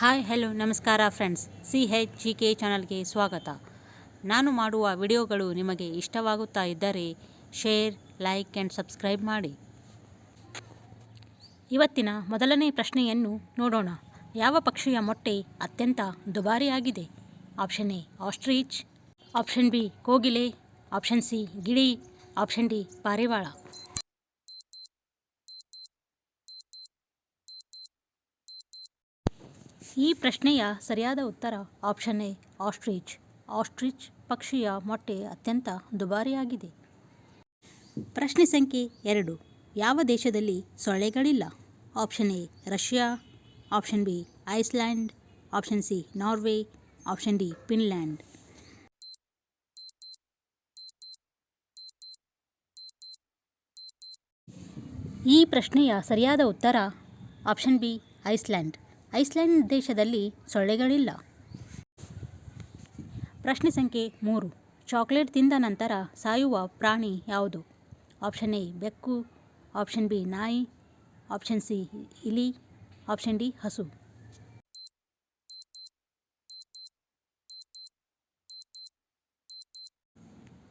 Hi, hello, ನಮಸ್ಕಾರ friends. C H G K ಚಾನಲ್ಗೆ ಸ್ವಾಗತ. ನಾನು ಮಾಡುವ ವಿಡಿಯೋಗಳು ನಿಮಗೆ ಇಷ್ಟವಾಗುತ್ತಾ ಇದ್ದರೆ ಶೇರ್, ಲೈಕ್ ಆ್ಯಂಡ್ ಸಬ್ಸ್ಕ್ರೈಬ್ ಮಾಡಿ. ಇವತ್ತಿನ ಮೊದಲನೇ ಪ್ರಶ್ನೆಯನ್ನು ನೋಡೋಣ. ಯಾವ ಪಕ್ಷಿಯ ಮೊಟ್ಟೆ ಅತ್ಯಂತ ದುಬಾರಿಯಾಗಿದೆ? Option A, ostrich. Option B, ಕೋಗಿಲೆ. ಆಪ್ಷನ್ ಸಿ, ಗಿಳಿ. ಆಪ್ಷನ್ ಡಿ, ಪಾರಿವಾಳ. ಈ ಪ್ರಶ್ನೆಯ ಸರಿಯಾದ ಉತ್ತರ ಆಪ್ಷನ್ ಎ, ಆಸ್ಟ್ರಿಚ್. ಆಸ್ಟ್ರಿಚ್ ಪಕ್ಷಿಯ ಮೊಟ್ಟೆ ಅತ್ಯಂತ ದುಬಾರಿಯಾಗಿದೆ. ಪ್ರಶ್ನೆ ಸಂಖ್ಯೆ ಎರಡು, ಯಾವ ದೇಶದಲ್ಲಿ ಸೊಳ್ಳೆಗಳಿಲ್ಲ? Option A, Russia. Option B, Iceland. Option C, Norway. Option D, Finland. ಈ ಪ್ರಶ್ನೆಯ ಸರಿಯಾದ ಉತ್ತರ ಆಪ್ಷನ್ ಬಿ, ಐಸ್ಲ್ಯಾಂಡ್. ಐಸ್ಲ್ಯಾಂಡ್ ದೇಶದಲ್ಲಿ ಸೊಳ್ಳೆಗಳಿಲ್ಲ. ಪ್ರಶ್ನೆ ಸಂಖ್ಯೆ ಮೂರು. ಚಾಕ್ಲೇಟ್ ತಿಂದ ನಂತರ ಸಾಯುವ ಪ್ರಾಣಿ ಯಾವುದು? ಆಪ್ಷನ್ ಎ, ಬೆಕ್ಕು. ಆಪ್ಷನ್ ಬಿ, ನಾಯಿ. ಆಪ್ಷನ್ ಸಿ, ಇಲಿ. ಆಪ್ಷನ್ ಡಿ, ಹಸು.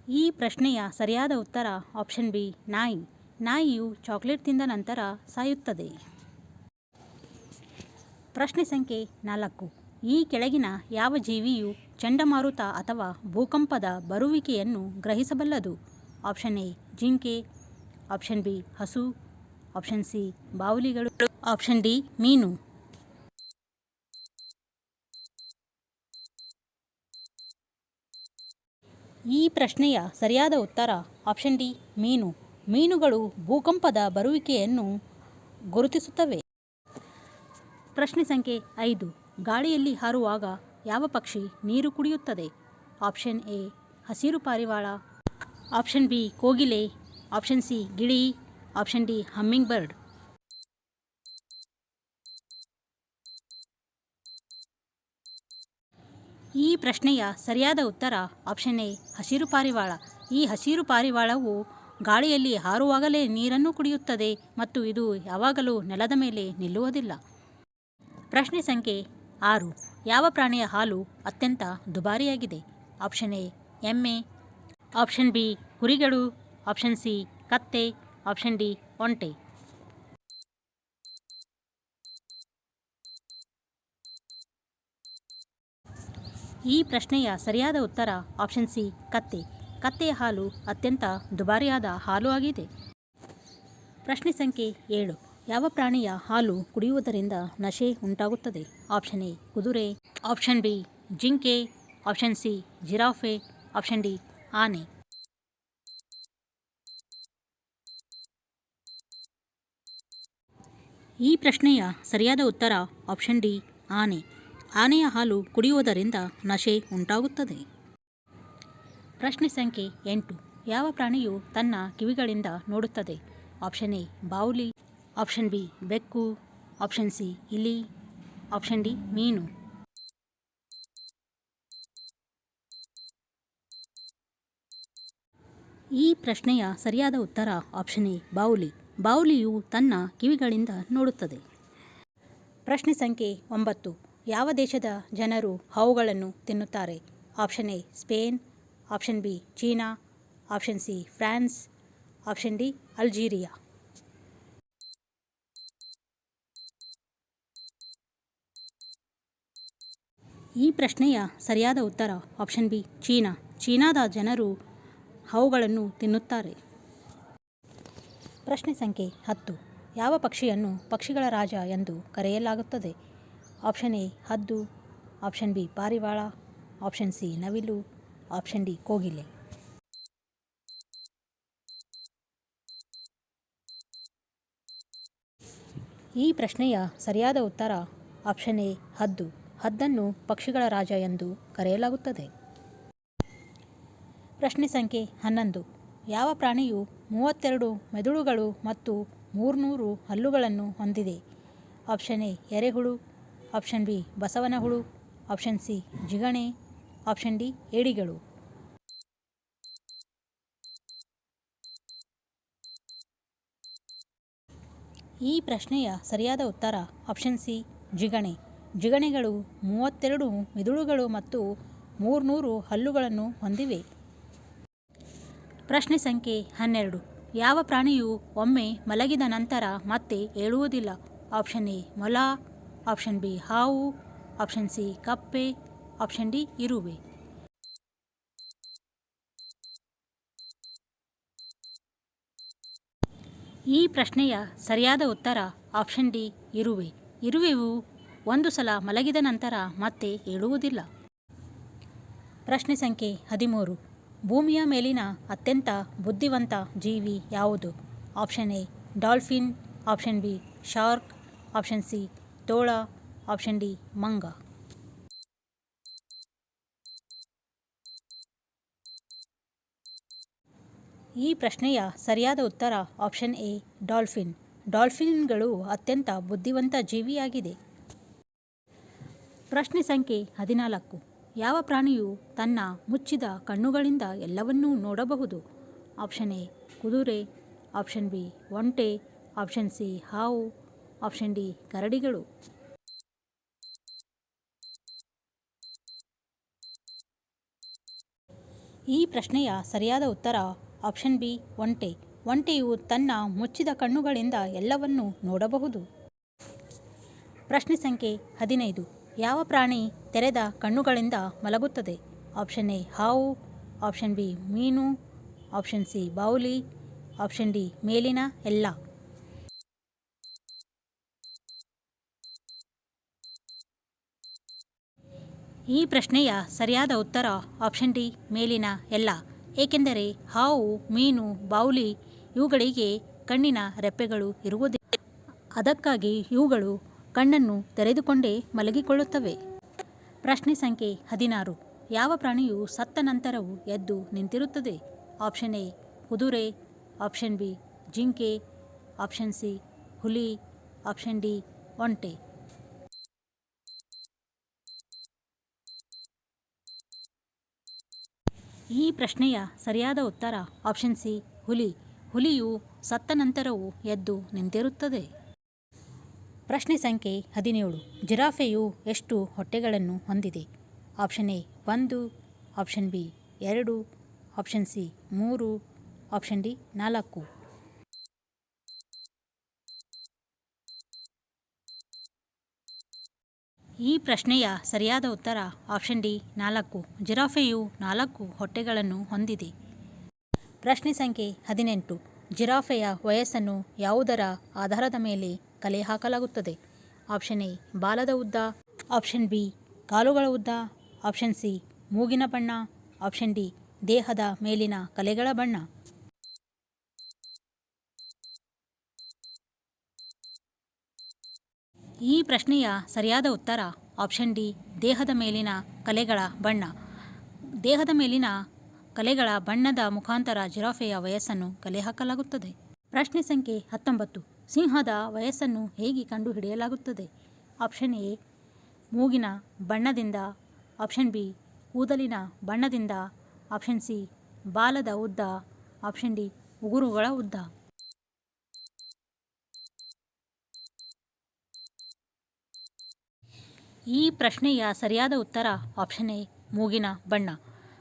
ಈ ಪ್ರಶ್ನೆಯ ಸರಿಯಾದ ಉತ್ತರ ಆಪ್ಷನ್ ಬಿ, ನಾಯಿ. ನಾಯಿಯು ಚಾಕ್ಲೇಟ್ ತಿಂದ ನಂತರ ಸಾಯುತ್ತದೆ. ಪ್ರಶ್ನೆ ಸಂಖ್ಯೆ ನಾಲ್ಕು. ಈ ಕೆಳಗಿನ ಯಾವ ಜೀವಿಯು ಚಂಡಮಾರುತ ಅಥವಾ ಭೂಕಂಪದ ಬರುವಿಕೆಯನ್ನು ಗ್ರಹಿಸಬಲ್ಲದು? ಆಪ್ಷನ್ ಎ ಜಿಂಕೆ ಆಪ್ಷನ್ ಬಿ, ಹಸು. ಆಪ್ಷನ್ ಸಿ, ಬಾವುಲಿಗಳು. ಆಪ್ಷನ್ ಡಿ, ಮೀನು. ಈ ಪ್ರಶ್ನೆಯ ಸರಿಯಾದ ಉತ್ತರ ಆಪ್ಷನ್ ಡಿ, ಮೀನು. ಮೀನುಗಳು ಭೂಕಂಪದ ಬರುವಿಕೆಯನ್ನು ಗುರುತಿಸುತ್ತವೆ. ಪ್ರಶ್ನೆ ಸಂಖ್ಯೆ ಐದು. ಗಾಳಿಯಲ್ಲಿ ಹಾರುವಾಗ ಯಾವ ಪಕ್ಷಿ ನೀರು ಕುಡಿಯುತ್ತದೆ? ಆಪ್ಷನ್ ಎ, ಹಸಿರು ಪಾರಿವಾಳ. ಆಪ್ಷನ್ ಬಿ, ಕೋಗಿಲೆ. ಆಪ್ಷನ್ ಸಿ, ಗಿಳಿ. ಆಪ್ಷನ್ ಡಿ ಹಮ್ಮಿಂಗ್ ಬರ್ಡ್ ಈ ಪ್ರಶ್ನೆಯ ಸರಿಯಾದ ಉತ್ತರ ಆಪ್ಷನ್ ಎ, ಹಸಿರು ಪಾರಿವಾಳ. ಈ ಹಸಿರು ಪಾರಿವಾಳವು ಗಾಳಿಯಲ್ಲಿ ಹಾರುವಾಗಲೇ ನೀರನ್ನು ಕುಡಿಯುತ್ತದೆ ಮತ್ತು ಇದು ಯಾವಾಗಲೂ ನೆಲದ ಮೇಲೆ ನಿಲ್ಲುವುದಿಲ್ಲ. ಪ್ರಶ್ನೆ ಸಂಖ್ಯೆ ಆರು. ಯಾವ ಪ್ರಾಣಿಯ ಹಾಲು ಅತ್ಯಂತ ದುಬಾರಿಯಾಗಿದೆ? ಆಪ್ಷನ್ ಎ, ಎಮ್ಮೆ. ಆಪ್ಷನ್ ಬಿ ಕುರಿಗಳು ಆಪ್ಷನ್ ಸಿ, ಕತ್ತೆ. ಆಪ್ಷನ್ ಡಿ, ಒಂಟೆ. ಈ ಪ್ರಶ್ನೆಯ ಸರಿಯಾದ ಉತ್ತರ ಆಪ್ಷನ್ ಸಿ, ಕತ್ತೆ. ಕತ್ತೆಯ ಹಾಲು ಅತ್ಯಂತ ದುಬಾರಿಯಾದ ಹಾಲು ಆಗಿದೆ. ಪ್ರಶ್ನೆ ಸಂಖ್ಯೆ ಏಳು. ಯಾವ ಪ್ರಾಣಿಯ ಹಾಲು ಕುಡಿಯುವುದರಿಂದ ನಶೆ ಉಂಟಾಗುತ್ತದೆ? ಆಪ್ಷನ್ ಎ, ಕುದುರೆ. ಆಪ್ಷನ್ ಬಿ, ಜಿಂಕೆ. Option C, giraffe. Option D, ಆನೆ. ಈ ಪ್ರಶ್ನೆಯ ಸರಿಯಾದ ಉತ್ತರ ಆಪ್ಷನ್ ಡಿ, ಆನೆ. ಆನೆಯ ಹಾಲು ಕುಡಿಯುವುದರಿಂದ ನಶೆ ಉಂಟಾಗುತ್ತದೆ. ಪ್ರಶ್ನೆ ಸಂಖ್ಯೆ ಎಂಟು. ಯಾವ ಪ್ರಾಣಿಯು ತನ್ನ ಕಿವಿಗಳಿಂದ ನೋಡುತ್ತದೆ? ಆಪ್ಷನ್ ಎ, ಬಾವುಲಿ. ಆಪ್ಷನ್ ಬಿ, ಬೆಕ್ಕು. ಆಪ್ಷನ್ ಸಿ ಇಲಿ ಆಪ್ಷನ್ ಡಿ, ಮೀನು. ಈ ಪ್ರಶ್ನೆಯ ಸರಿಯಾದ ಉತ್ತರ ಆಪ್ಷನ್ ಎ, ಬಾವುಲಿ. ಬಾವುಲಿಯು ತನ್ನ ಕಿವಿಗಳಿಂದ ನೋಡುತ್ತದೆ. ಪ್ರಶ್ನೆ ಸಂಖ್ಯೆ ಒಂಬತ್ತು. ಯಾವ ದೇಶದ ಜನರು ಹಾವುಗಳನ್ನು ತಿನ್ನುತ್ತಾರೆ? Option A, Spain. Option B, China. Option C, France. Option D, Algeria. ಈ ಪ್ರಶ್ನೆಯ ಸರಿಯಾದ ಉತ್ತರ ಆಪ್ಷನ್ ಬಿ ಚೀನಾ. ಚೀನಾದ ಜನರು ಅವುಗಳನ್ನು ತಿನ್ನುತ್ತಾರೆ. ಪ್ರಶ್ನೆ ಸಂಖ್ಯೆ ಹತ್ತು. ಯಾವ ಪಕ್ಷಿಯನ್ನು ಪಕ್ಷಿಗಳ ರಾಜ ಎಂದು ಕರೆಯಲಾಗುತ್ತದೆ? ಆಪ್ಷನ್ ಎ ಹದ್ದು. ಆಪ್ಷನ್ ಬಿ ಪಾರಿವಾಳ. ಆಪ್ಷನ್ ಸಿ ನವಿಲು. ಆಪ್ಷನ್ ಡಿ ಕೋಗಿಲೆ. ಈ ಪ್ರಶ್ನೆಯ ಸರಿಯಾದ ಉತ್ತರ ಆಪ್ಷನ್ ಎ ಹದ್ದು. ಹದ್ದನ್ನು ಪಕ್ಷಿಗಳ ರಾಜ ಎಂದು ಕರೆಯಲಾಗುತ್ತದೆ. ಪ್ರಶ್ನೆ ಸಂಖ್ಯೆ ಹನ್ನೊಂದು. ಯಾವ ಪ್ರಾಣಿಯು ಮೂವತ್ತೆರಡು ಮೆದುಳುಗಳು ಮತ್ತು ಮೂರ್ನೂರು ಹಲ್ಲುಗಳನ್ನು ಹೊಂದಿದೆ? ಆಪ್ಷನ್ ಎ ಎರೆಹುಳು, ಆಪ್ಷನ್ ಬಿ ಬಸವನಹುಳು, ಆಪ್ಷನ್ ಸಿ ಜಿಗಣೆ, ಆಪ್ಷನ್ ಡಿ ಏಡಿಗಳು. ಈ ಪ್ರಶ್ನೆಯ ಸರಿಯಾದ ಉತ್ತರ ಆಪ್ಷನ್ ಸಿ ಜಿಗಣೆ. ಜಿಗಣೆಗಳು, ಮೂವತ್ತೆರಡು ಮಿದುಳುಗಳು ಮತ್ತು ಮೂರ್ನೂರು ಹಲ್ಲುಗಳನ್ನು ಹೊಂದಿವೆ. ಪ್ರಶ್ನೆ ಸಂಖ್ಯೆ ಹನ್ನೆರಡು. ಯಾವ ಪ್ರಾಣಿಯು ಒಮ್ಮೆ ಮಲಗಿದ ನಂತರ ಮತ್ತೆ ಏಳುವುದಿಲ್ಲ? ಆಪ್ಷನ್ ಎ, ಮೊಲ, ಆಪ್ಷನ್ ಬಿ, ಹಾವು, ಆಪ್ಷನ್ ಸಿ, ಕಪ್ಪೆ, ಆಪ್ಷನ್ ಡಿ, ಇರುವೆ. ಈ ಪ್ರಶ್ನೆಯ ಸರಿಯಾದ ಉತ್ತರ ಆಪ್ಷನ್ ಡಿ, ಇರುವೆ. ಇರುವೆಯು ಒಂದು ಸಲ ಮಲಗಿದ ನಂತರ ಮತ್ತೆ ಏಳುವುದಿಲ್ಲ. ಪ್ರಶ್ನೆ ಸಂಖ್ಯೆ ಹದಿಮೂರು. ಭೂಮಿಯ ಮೇಲಿನ ಅತ್ಯಂತ ಬುದ್ಧಿವಂತ ಜೀವಿ ಯಾವುದು? Option A, dolphin. Option B, shark. Option C, ತೋಳ. ಆಪ್ಷನ್ ಡಿ, ಮಂಗ. ಈ ಪ್ರಶ್ನೆಯ ಸರಿಯಾದ ಉತ್ತರ ಆಪ್ಷನ್ ಎ, ಡಾಲ್ಫಿನ್. ಡಾಲ್ಫಿನ್ಗಳು ಅತ್ಯಂತ ಬುದ್ಧಿವಂತ ಜೀವಿಯಾಗಿದೆ. ಪ್ರಶ್ನೆ ಸಂಖ್ಯೆ ಹದಿನಾಲ್ಕು. ಯಾವ ಪ್ರಾಣಿಯು ತನ್ನ ಮುಚ್ಚಿದ ಕಣ್ಣುಗಳಿಂದ ಎಲ್ಲವನ್ನೂ ನೋಡಬಹುದು? ಆಪ್ಷನ್ ಎ, ಕುದುರೆ. ಆಪ್ಷನ್ ಬಿ, ಒಂಟೆ. ಆಪ್ಷನ್ ಸಿ, ಹಾವು. ಆಪ್ಷನ್ ಡಿ, ಕರಡಿಗಳು. ಈ ಪ್ರಶ್ನೆಯ ಸರಿಯಾದ ಉತ್ತರ ಆಪ್ಷನ್ ಬಿ, ಒಂಟೆ. ಒಂಟೆಯು ತನ್ನ ಮುಚ್ಚಿದ ಕಣ್ಣುಗಳಿಂದ ಎಲ್ಲವನ್ನೂ ನೋಡಬಹುದು. ಪ್ರಶ್ನೆ ಸಂಖ್ಯೆ ಹದಿನೈದು. ಯಾವ ಪ್ರಾಣಿ ತೆರೆದ ಕಣ್ಣುಗಳಿಂದ ಮಲಗುತ್ತದೆ? ಆಪ್ಷನ್ ಎ ಹಾವು, ಆಪ್ಷನ್ ಬಿ ಮೀನು, ಆಪ್ಷನ್ ಸಿ ಬಾವುಲಿ, ಆಪ್ಷನ್ ಡಿ ಮೇಲಿನ ಎಲ್ಲ. ಈ ಪ್ರಶ್ನೆಯ ಸರಿಯಾದ ಉತ್ತರ ಆಪ್ಷನ್ ಡಿ ಮೇಲಿನ ಎಲ್ಲ. ಏಕೆಂದರೆ ಹಾವು, ಮೀನು, ಬಾವುಲಿ ಇವುಗಳಿಗೆ ಕಣ್ಣಿನ ರೆಪ್ಪೆಗಳು ಇರುವುದಿಲ್ಲ ಅದಕ್ಕಾಗಿ ಇವುಗಳು ಕಣ್ಣನ್ನು ತೆರೆದುಕೊಂಡೇ ಮಲಗಿಕೊಳ್ಳುತ್ತವೆ. ಪ್ರಶ್ನೆ ಸಂಖ್ಯೆ ಹದಿನಾರು. ಯಾವ ಪ್ರಾಣಿಯು ಸತ್ತ ನಂತರವೂ ಎದ್ದು ನಿಂತಿರುತ್ತದೆ? ಆಪ್ಷನ್ ಎ, ಕುದುರೆ. ಆಪ್ಷನ್ ಬಿ, ಜಿಂಕೆ. ಆಪ್ಷನ್ ಸಿ, ಹುಲಿ. ಆಪ್ಷನ್ ಡಿ, ಒಂಟೆ. ಈ ಪ್ರಶ್ನೆಯ ಸರಿಯಾದ ಉತ್ತರ ಆಪ್ಷನ್ ಸಿ, ಹುಲಿ. ಹುಲಿಯು ಸತ್ತ ನಂತರವೂ ಎದ್ದು ನಿಂತಿರುತ್ತದೆ. ಪ್ರಶ್ನೆ ಸಂಖ್ಯೆ ಹದಿನೇಳು. ಜಿರಾಫೆಯು ಎಷ್ಟು ಹೊಟ್ಟೆಗಳನ್ನು ಹೊಂದಿದೆ? ಆಪ್ಷನ್ ಎ ಒಂದು, ಆಪ್ಷನ್ ಬಿ ಎರಡು, ಆಪ್ಷನ್ ಸಿ ಮೂರು, ಆಪ್ಷನ್ ಡಿ ನಾಲ್ಕು. ಈ ಪ್ರಶ್ನೆಯ ಸರಿಯಾದ ಉತ್ತರ ಆಪ್ಷನ್ ಡಿ ನಾಲ್ಕು. ಜಿರಾಫೆಯು ನಾಲ್ಕು ಹೊಟ್ಟೆಗಳನ್ನು ಹೊಂದಿದೆ. ಪ್ರಶ್ನೆ ಸಂಖ್ಯೆ ಹದಿನೆಂಟು. ಜಿರಾಫೆಯ ವಯಸ್ಸನ್ನು ಯಾವುದರ ಆಧಾರದ ಮೇಲೆ ಕಲೆ ಹಾಕಲಾಗುತ್ತದೆ. ಆಪ್ಷನ್ ಎ, ಬಾಲದ ಉದ್ದ. ಆಪ್ಷನ್ ಬಿ, ಕಾಲುಗಳ ಉದ್ದ. ಆಪ್ಷನ್ ಸಿ, ಮೂಗಿನ ಬಣ್ಣ. ಆಪ್ಷನ್ ಡಿ, ದೇಹದ ಮೇಲಿನ ಕಲೆಗಳ ಬಣ್ಣ. ಈ ಪ್ರಶ್ನೆಯ ಸರಿಯಾದ ಉತ್ತರ ಆಪ್ಷನ್ ಡಿ, ದೇಹದ ಮೇಲಿನ ಕಲೆಗಳ ಬಣ್ಣ. ದೇಹದ ಮೇಲಿನ ಕಲೆಗಳ ಬಣ್ಣದ ಮುಖಾಂತರ ಜಿರಾಫೆಯ ವಯಸ್ಸನ್ನು ಕಲೆ ಹಾಕಲಾಗುತ್ತದೆ. ಪ್ರಶ್ನೆ ಸಂಖ್ಯೆ ಹತ್ತೊಂಬತ್ತು. ಸಿಂಹದ ವಯಸ್ಸನ್ನು ಹೇಗೆ ಕಂಡುಹಿಡಿಯಲಾಗುತ್ತದೆ? ಆಪ್ಷನ್ ಎ, ಮೂಗಿನ ಬಣ್ಣದಿಂದ. ಆಪ್ಷನ್ ಬಿ, ಕೂದಲಿನ ಬಣ್ಣದಿಂದ. ಆಪ್ಷನ್ ಸಿ, ಬಾಲದ ಉದ್ದ. ಆಪ್ಷನ್ ಡಿ, ಉಗುರುಗಳ ಉದ್ದ. ಈ ಪ್ರಶ್ನೆಯ ಸರಿಯಾದ ಉತ್ತರ ಆಪ್ಷನ್ ಎ, ಮೂಗಿನ ಬಣ್ಣ.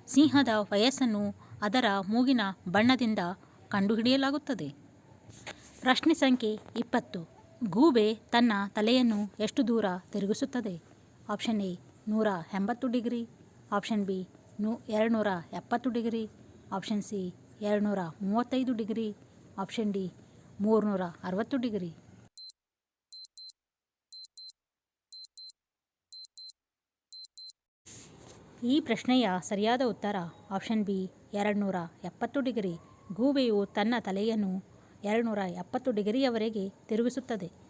ಸಿಂಹದ ವಯಸ್ಸನ್ನು ಅದರ ಮೂಗಿನ ಬಣ್ಣದಿಂದ ಕಂಡುಹಿಡಿಯಲಾಗುತ್ತದೆ. ಪ್ರಶ್ನೆ ಸಂಖ್ಯೆ ಇಪ್ಪತ್ತು. ಗೂಬೆ ತನ್ನ ತಲೆಯನ್ನು ಎಷ್ಟು ದೂರ ತಿರುಗಿಸುತ್ತದೆ? ಆಪ್ಷನ್ ಎ, ನೂರ ಎಂಬತ್ತು ಡಿಗ್ರಿ. ಆಪ್ಷನ್ ಬಿ, ನೂ, ಎರಡುನೂರ ಎಪ್ಪತ್ತು ಡಿಗ್ರಿ. ಆಪ್ಷನ್ ಸಿ, ಎರಡುನೂರ ಮೂವತ್ತೈದು ಡಿಗ್ರಿ. ಆಪ್ಷನ್ ಡಿ, ಮೂರುನೂರ ಅರವತ್ತು ಡಿಗ್ರಿ. ಈ ಪ್ರಶ್ನೆಯ ಸರಿಯಾದ ಉತ್ತರ ಆಪ್ಷನ್ ಬಿ, ಎರಡುನೂರ ಎಪ್ಪತ್ತು ಡಿಗ್ರಿ. ಗೂಬೆಯು ತನ್ನ ತಲೆಯನ್ನು ಎರಡುನೂರ ಎಪ್ಪತ್ತು ಡಿಗ್ರಿಯವರೆಗೆ ತಿರುಗಿಸುತ್ತದೆ.